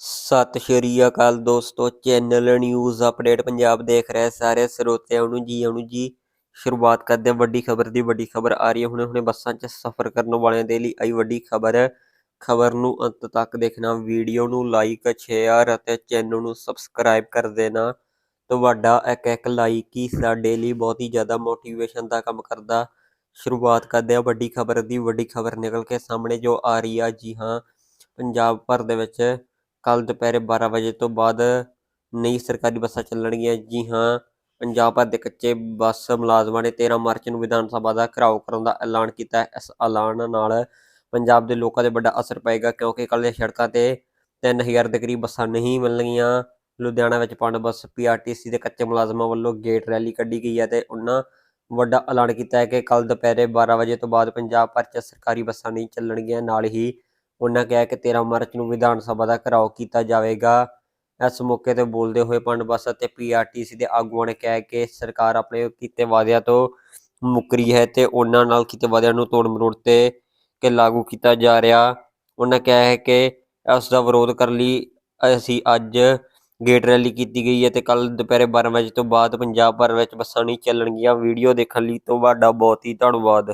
ਸਤਿ ਸ਼੍ਰੀ ਅਕਾਲ ਦੋਸਤੋ, channel news update Punjab ਦੇਖ ਰਹੇ ਸਾਰੇ ਸਰੋਤਿਆਂ ਨੂੰ ਜੀ, ਆਉਣ ਜੀ। ਸ਼ੁਰੂਆਤ ਕਰਦੇ ਹਾਂ ਵੱਡੀ ਖਬਰ ਦੀ, ਵੱਡੀ ਖਬਰ ਆ ਰਹੀ ਹੈ। ਹੁਣੇ ਹੁਣੇ ਬੱਸਾਂ 'ਚ ਸਫ਼ਰ ਕਰਨ ਵਾਲਿਆਂ ਦੇ ਲਈ ਆਈ ਵੱਡੀ ਖਬਰ। ਖਬਰ ਨੂੰ ਅੰਤ ਤੱਕ ਦੇਖਣਾ, ਵੀਡੀਓ ਨੂੰ ਲਾਈਕ ਸ਼ੇਅਰ ਅਤੇ ਚੈਨਲ ਨੂੰ ਸਬਸਕ੍ਰਾਈਬ ਕਰ ਦੇਣਾ। ਤੁਹਾਡਾ ਇੱਕ ਇੱਕ ਲਾਈਕ ਹੀ ਸਾਡੇ ਲਈ ਬਹੁਤ ਹੀ ਜ਼ਿਆਦਾ ਮੋਟੀਵੇਸ਼ਨ ਦਾ ਕੰਮ ਕਰਦਾ। ਸ਼ੁਰੂਆਤ ਕਰਦੇ ਹਾਂ ਵੱਡੀ ਖਬਰ ਦੀ, ਵੱਡੀ ਖਬਰ ਨਿਕਲ ਕੇ ਸਾਹਮਣੇ ਜੋ ਆ ਰਹੀ ਆ। ਜੀ ਹਾਂ, ਪੰਜਾਬ ਭਰ ਦੇ ਵਿੱਚ ਕੱਲ ਦੁਪਹਿਰੇ 12 ਵਜੇ ਤੋਂ ਬਾਅਦ ਨਈ ਸਰਕਾਰੀ ਬੱਸਾਂ ਚੱਲਣਗੀਆਂ। ਜੀ ਹਾਂ, ਪੰਜਾਬ ਭਰ ਦੇ ਕੱਚੇ ਬੱਸ ਮੁਲਾਜ਼ਮਾਂ ਨੇ 13 ਮਾਰਚ ਨੂੰ ਵਿਧਾਨ ਸਭਾ ਦਾ ਘਿਰਾਓ ਕਰਨ ਦਾ ਐਲਾਨ ਕੀਤਾ। ਹੈ ਇਸ ਐਲਾਨ ਨਾਲ ਪੰਜਾਬ ਦੇ ਲੋਕਾਂ ਤੇ ਵੱਡਾ ਅਸਰ ਪਏਗਾ ਕਿਉਂਕਿ ਕੱਲ੍ਹ ਸੜਕਾਂ ਤੇ 3000 ਦੇ ਕਰੀਬ ਬੱਸਾਂ ਨਹੀਂ ਮਿਲਣਗੀਆਂ। ਲੁਧਿਆਣਾ ਵਿੱਚ ਪੰਜ ਬੱਸ ਪੀਆਰਟੀਸੀ ਦੇ ਕੱਚੇ ਮੁਲਾਜ਼ਮਾਂ ਵੱਲੋਂ ਗੇਟ ਰੈਲੀ ਕੱਢੀ ਗਈ ਹੈ ਤੇ ਉਹਨਾਂ ਵੱਡਾ ਐਲਾਨ ਕੀਤਾ ਹੈ ਕਿ ਕੱਲ ਦੁਪਹਿਰੇ 12 ਵਜੇ ਤੋਂ ਬਾਅਦ ਪੰਜਾਬ ਭਰ 'ਚ ਸਰਕਾਰੀ ਬੱਸਾਂ ਨਹੀਂ ਚੱਲਣਗੀਆਂ। ਨਾਲ ਹੀ ਉਹਨਾਂ ਕਿਹਾ ਕਿ 13 ਮਾਰਚ ਨੂੰ ਵਿਧਾਨ ਸਭਾ ਦਾ ਘਿਰਾਓ ਕੀਤਾ ਜਾਵੇਗਾ। ਇਸ ਮੌਕੇ ਤੇ ਬੋਲਦੇ ਹੋਏ ਪੰਡ ਬੱਸ ਅਤੇ ਪੀਆਰਟੀਸੀ ਦੇ ਆਗੂਆਂ ਨੇ ਕਿਹਾ ਕਿ ਸਰਕਾਰ ਆਪਣੇ ਕੀਤੇ ਵਾਅਦਿਆਂ ਤੋਂ ਮੁੱਕਰੀ ਹੈ ਤੇ ਉਹਨਾਂ ਨਾਲ ਕੀਤੇ ਵਾਅਦਿਆਂ ਨੂੰ ਤੋੜ ਮਰੋੜ ਤੇ ਕਿ ਲਾਗੂ ਕੀਤਾ ਜਾ ਰਿਹਾ। ਉਹਨਾਂ ਕਿਹਾ ਹੈ ਕਿ ਇਸ ਦਾ ਵਿਰੋਧ ਕਰਨ ਲਈ ਅਸੀਂ ਅੱਜ ਗੇਟ ਰੈਲੀ ਕੀਤੀ ਗਈ ਹੈ ਤੇ ਕੱਲ ਦੁਪਹਿਰੇ 12 ਵਜੇ ਤੋਂ ਬਾਅਦ ਪੰਜਾਬ ਭਰ ਵਿੱਚ ਬੱਸਾਂ ਨਹੀਂ ਚੱਲਣਗੀਆਂ। ਵੀਡੀਓ ਦੇਖਣ ਲਈ ਤੁਹਾਡਾ ਬਹੁਤ ਹੀ ਧੰਨਵਾਦ।